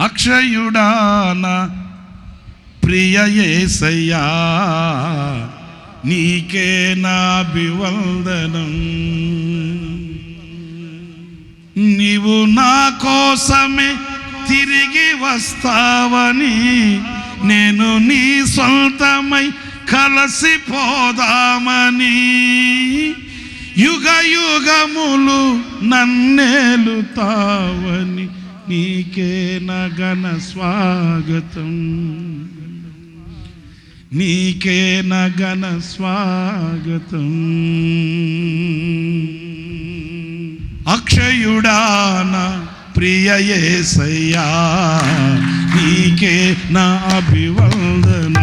అక్షయుడాన ప్రియ ఏసయ్యా నీకే నాభివందనం నీవు నా కోసమే తిరిగి వస్తావని నేను నీ సొంతమై కలసిపోదామని. యుగ యుగములు నన్నేలుతావని నీకే నగన స్వాగతం. నీకే నగన స్వాగతం. అక్షయుడాన ప్రియయేసయ్యా నీకే నా అభివందన.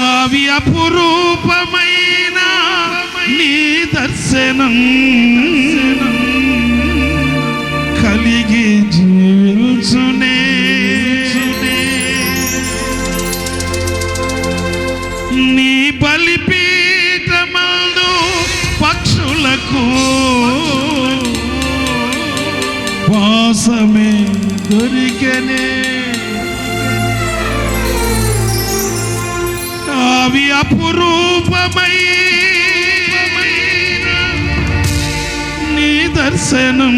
కావ్య అపురూపమైన నీ దర్శనం కలిగి జీవించునే. నీ బలిపీఠమందు పక్షులకు వాసమే దొరికనే. అపురూపమై నీ దర్శనం.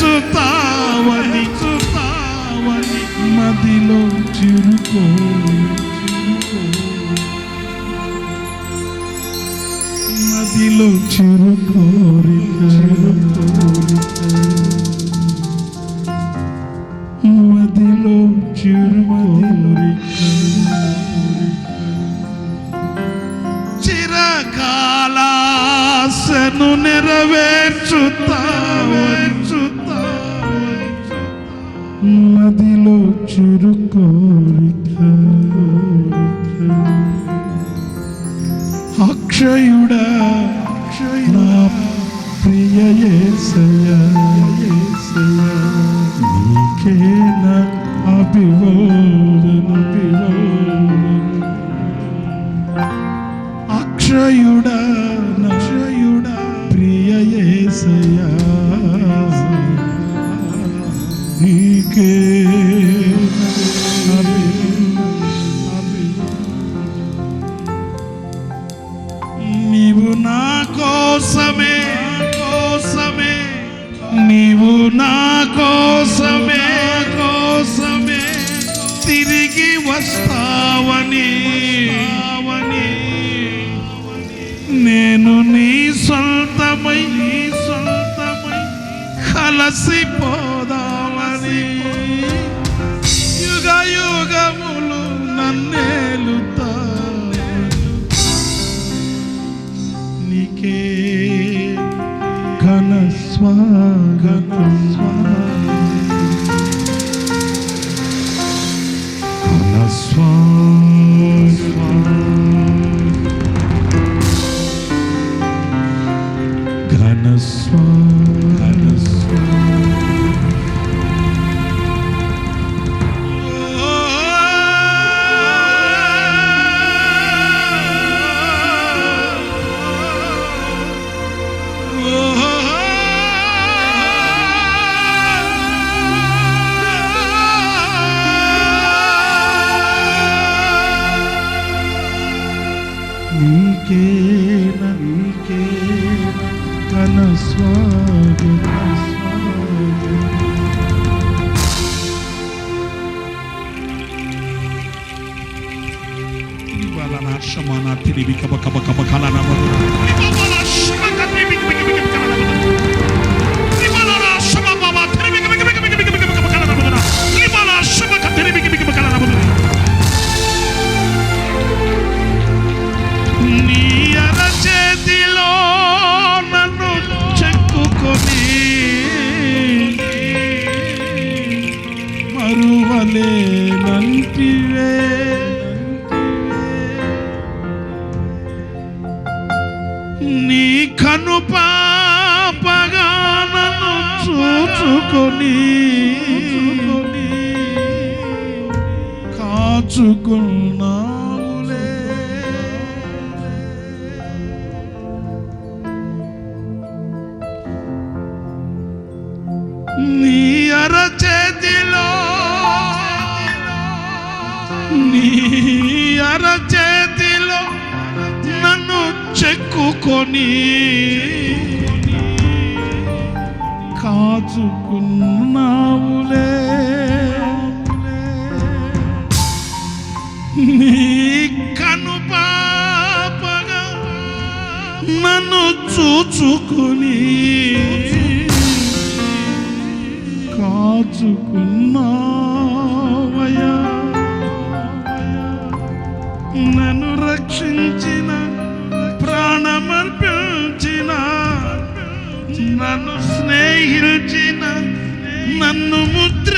চুতাওয়ালি চুতাওয়ালি না দিল চিরকো না দিল চিরকো দিল চিরকো అక్షయుడా నా ప్రియ అలసిపోదామని యుగ యుగములు నన్నేలుతా. నీకే ఘన స్వాగన ఘన స్వా ఘన స్వా Kualana Shamana Tiribika Bakabakabakana Namadu. కాచుకొని కాచుకున్నాములే నీ అర చేతిలో నీ అరచేతిలో నన్ను చెక్కుకొని దాచుకున్నావులే నీ కను పాపగా నన్ను చూచుకుని కాచుకున్నావయా నన్ను రక్షించిన ప్రాణమర్పించిన నన్ను స్నేహిల్చిన నన్ను ముద్ర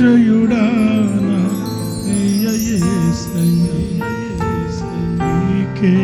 అక్షయుడా నీకే